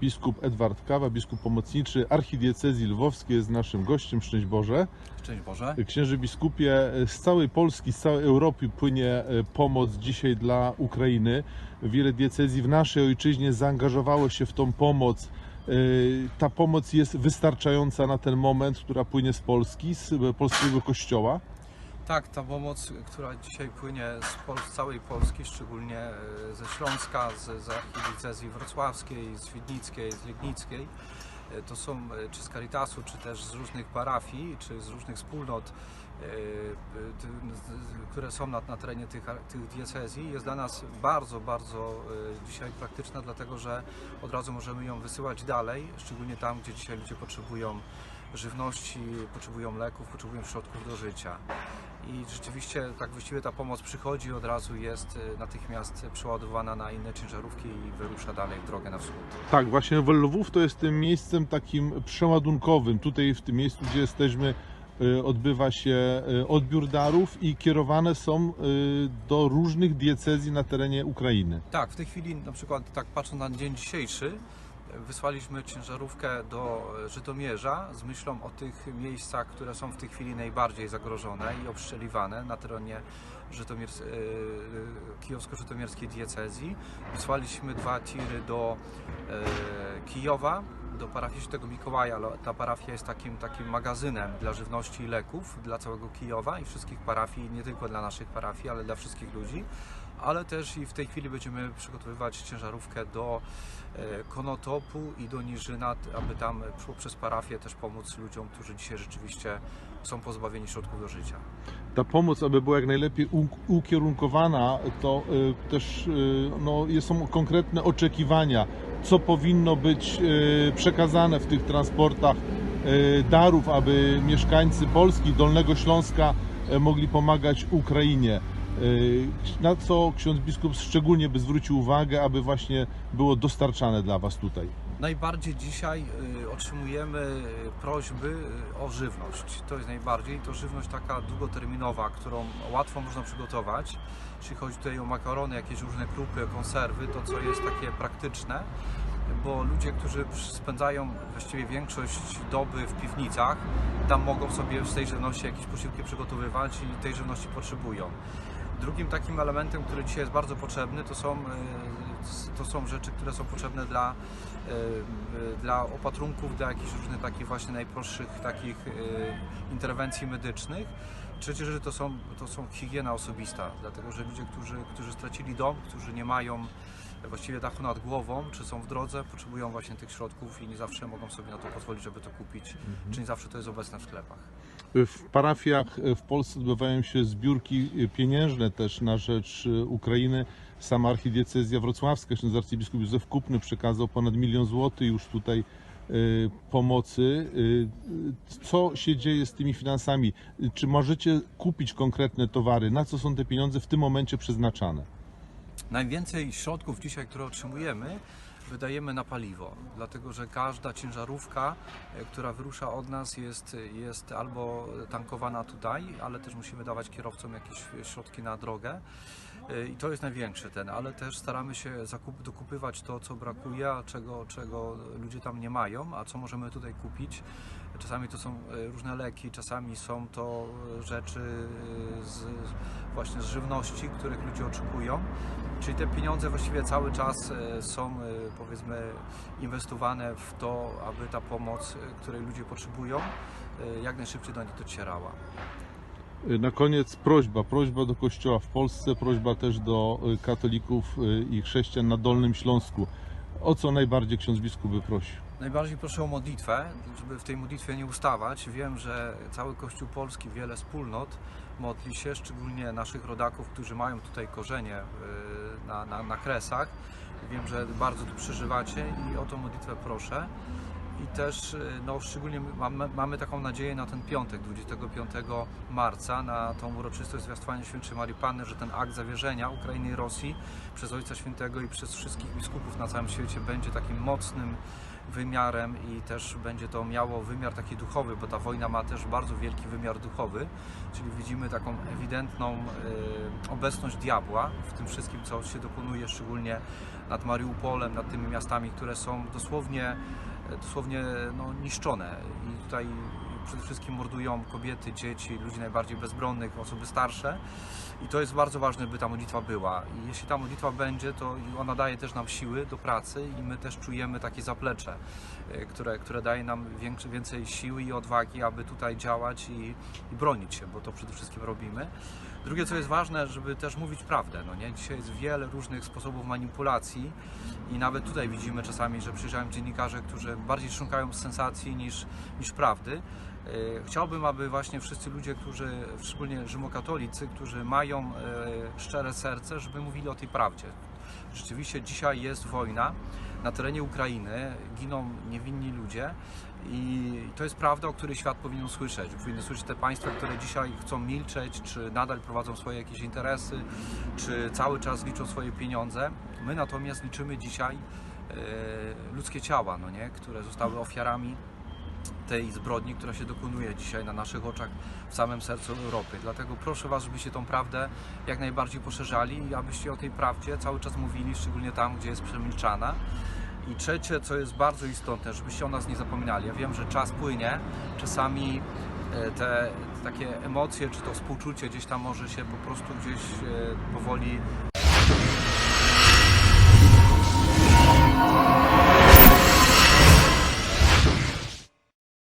biskup Edward Kawa, biskup pomocniczy archidiecezji lwowskiej jest naszym gościem. Szczęść Boże. Szczęść Boże. Księży biskupie, z całej Polski, z całej Europy płynie e, pomoc dzisiaj dla Ukrainy. Wiele diecezji w naszej ojczyźnie zaangażowało się w tą pomoc. E, Ta pomoc jest wystarczająca na ten moment, która płynie z Polski, z e, polskiego kościoła. Tak, ta pomoc, która dzisiaj płynie z, Pol- całej Polski, szczególnie e, ze Śląska, z, z archidiecezji wrocławskiej, z Świdnickiej, z Legnickiej, e, to są e, czy z Caritasu, czy też z różnych parafii, czy z różnych wspólnot, które są na, na terenie tych, tych diecezji, jest dla nas bardzo, bardzo dzisiaj praktyczna, dlatego że od razu możemy ją wysyłać dalej, szczególnie tam, gdzie dzisiaj ludzie potrzebują żywności, potrzebują leków, potrzebują środków do życia. I rzeczywiście tak właściwie ta pomoc przychodzi od razu jest e, natychmiast przeładowana na inne ciężarówki i wyrusza dalej w drogę na wschód. Tak, właśnie Lwów to jest tym miejscem takim przeładunkowym. Tutaj w tym miejscu, gdzie jesteśmy, y, odbywa się y, odbiór darów i kierowane są y, do różnych diecezji na terenie Ukrainy. Tak, w tej chwili na przykład tak patrząc na dzień dzisiejszy, wysłaliśmy ciężarówkę do e, Żytomierza z myślą o tych miejscach, które są w tej chwili najbardziej zagrożone i obszczeliwane na terenie Żytomiers- e, e, kijowsko-żytomierskiej diecezji. Wysłaliśmy dwa tiry do Kijowa, do parafii Świętego Mikołaja. Ta parafia jest takim, takim magazynem dla żywności i leków dla całego Kijowa i wszystkich parafii, nie tylko dla naszych parafii, ale dla wszystkich ludzi ale też i w tej chwili będziemy przygotowywać ciężarówkę do e, Konotopu i do Niżyna, aby tam e, przez parafię też pomóc ludziom, którzy dzisiaj rzeczywiście są pozbawieni środków do życia. Ta pomoc, aby była jak najlepiej ukierunkowana, to y, też y, no, są konkretne oczekiwania, co powinno być przekazane w tych transportach darów, aby mieszkańcy Polski, Dolnego Śląska mogli pomagać Ukrainie. Y, Na co ksiądz biskup szczególnie by zwrócił uwagę, aby właśnie było dostarczane dla Was tutaj? Najbardziej dzisiaj y, otrzymujemy y, prośby o żywność. To jest najbardziej, to żywność taka długoterminowa, którą łatwo można przygotować. Jeśli chodzi tutaj o makarony, jakieś różne krupy, konserwy, to co jest takie praktyczne, bo ludzie, którzy spędzają właściwie większość doby w piwnicach, tam mogą sobie z tej żywności jakieś posiłki przygotowywać i tej żywności potrzebują. Drugim takim elementem, który dzisiaj jest bardzo potrzebny, to są, y, to są rzeczy, które są potrzebne dla, y, dla opatrunków, dla jakichś różnych takich właśnie najprostszych takich y, interwencji medycznych. Trzecie rzeczy to są, to są higiena osobista, dlatego że ludzie, którzy, którzy stracili dom, którzy nie mają właściwie dachu nad głową, czy są w drodze, potrzebują właśnie tych środków i nie zawsze mogą sobie na to pozwolić, żeby to kupić, czy nie zawsze to jest obecne w sklepach. W parafiach y, w Polsce odbywają się zbiórki y, pieniężne też na rzecz y, Ukrainy. Sama archidiecezja wrocławska, ksiądz arcybiskup Józef Kupny przekazał ponad milion złotych już tutaj pomocy. Co się dzieje z tymi finansami? Czy możecie kupić konkretne towary? Na co są te pieniądze w tym momencie przeznaczane? Najwięcej środków dzisiaj, które otrzymujemy, wydajemy na paliwo, dlatego że każda ciężarówka, e, która wyrusza od nas jest, jest albo tankowana tutaj, ale też musimy dawać kierowcom jakieś środki na drogę. E, I to jest największy ten, ale też staramy się zakup, dokupywać to, co brakuje, a czego, czego ludzie tam nie mają, a co możemy tutaj kupić. Czasami to są e, różne leki, czasami są to rzeczy z, właśnie z żywności, których ludzie oczekują. Czyli te pieniądze właściwie cały czas e, są e, powiedzmy inwestowane w to, aby ta pomoc, e, której ludzie potrzebują, jak najszybciej do nich docierała. Na koniec prośba, prośba do Kościoła w Polsce, prośba też do katolików i chrześcijan na Dolnym Śląsku. O co najbardziej ksiądz biskup by prosił? Najbardziej proszę o modlitwę, żeby w tej modlitwie nie ustawać. Wiem, że cały Kościół Polski, wiele wspólnot modli się, szczególnie naszych rodaków, którzy mają tutaj korzenie y, na, na, na Kresach. Wiem, że bardzo tu przeżywacie i o tą modlitwę proszę. I też y, no, szczególnie mamy, mamy taką nadzieję na ten piątek, 25 marca, na tą uroczystość zwiastowania Świętej Marii Panny, że ten akt zawierzenia Ukrainy i Rosji przez Ojca Świętego i przez wszystkich biskupów na całym świecie będzie takim mocnym wymiarem i też będzie to miało wymiar taki duchowy, bo ta wojna ma też bardzo wielki wymiar duchowy, czyli widzimy taką ewidentną y, obecność diabła w tym wszystkim, co się dokonuje, szczególnie nad Mariupolem, nad tymi miastami, które są dosłownie, dosłownie no, niszczone. I tutaj przede wszystkim mordują kobiety, dzieci, ludzi najbardziej bezbronnych, osoby starsze i to jest bardzo ważne, by ta modlitwa była i jeśli ta modlitwa będzie, to ona daje też nam siły do pracy i my też czujemy takie zaplecze, y, które, które daje nam większe, więcej siły i odwagi, aby tutaj działać i, i bronić się, bo to przede wszystkim robimy. Drugie, co jest ważne, żeby też mówić prawdę. No nie? Dzisiaj jest wiele różnych sposobów manipulacji i nawet tutaj widzimy czasami, że przyjeżdżają dziennikarze, którzy bardziej szukają sensacji niż, niż prawdy. Yy, Chciałbym, aby właśnie wszyscy ludzie, którzy, szczególnie rzymokatolicy, którzy mają e, szczere serce, żeby mówili o tej prawdzie. Rzeczywiście dzisiaj jest wojna na terenie Ukrainy, giną niewinni ludzie i to jest prawda, o której świat powinien słyszeć. Powinny słyszeć te państwa, które dzisiaj chcą milczeć, czy nadal prowadzą swoje jakieś interesy, czy cały czas liczą swoje pieniądze. My natomiast liczymy dzisiaj e, ludzkie ciała, no nie? które zostały ofiarami tej zbrodni, która się dokonuje dzisiaj na naszych oczach w samym sercu Europy. Dlatego proszę Was, żebyście tą prawdę jak najbardziej poszerzali i abyście o tej prawdzie cały czas mówili, szczególnie tam, gdzie jest przemilczana. I trzecie, co jest bardzo istotne, żebyście o nas nie zapominali. Ja wiem, że czas płynie, czasami e, te takie emocje, czy to współczucie gdzieś tam może się po prostu gdzieś e, powoli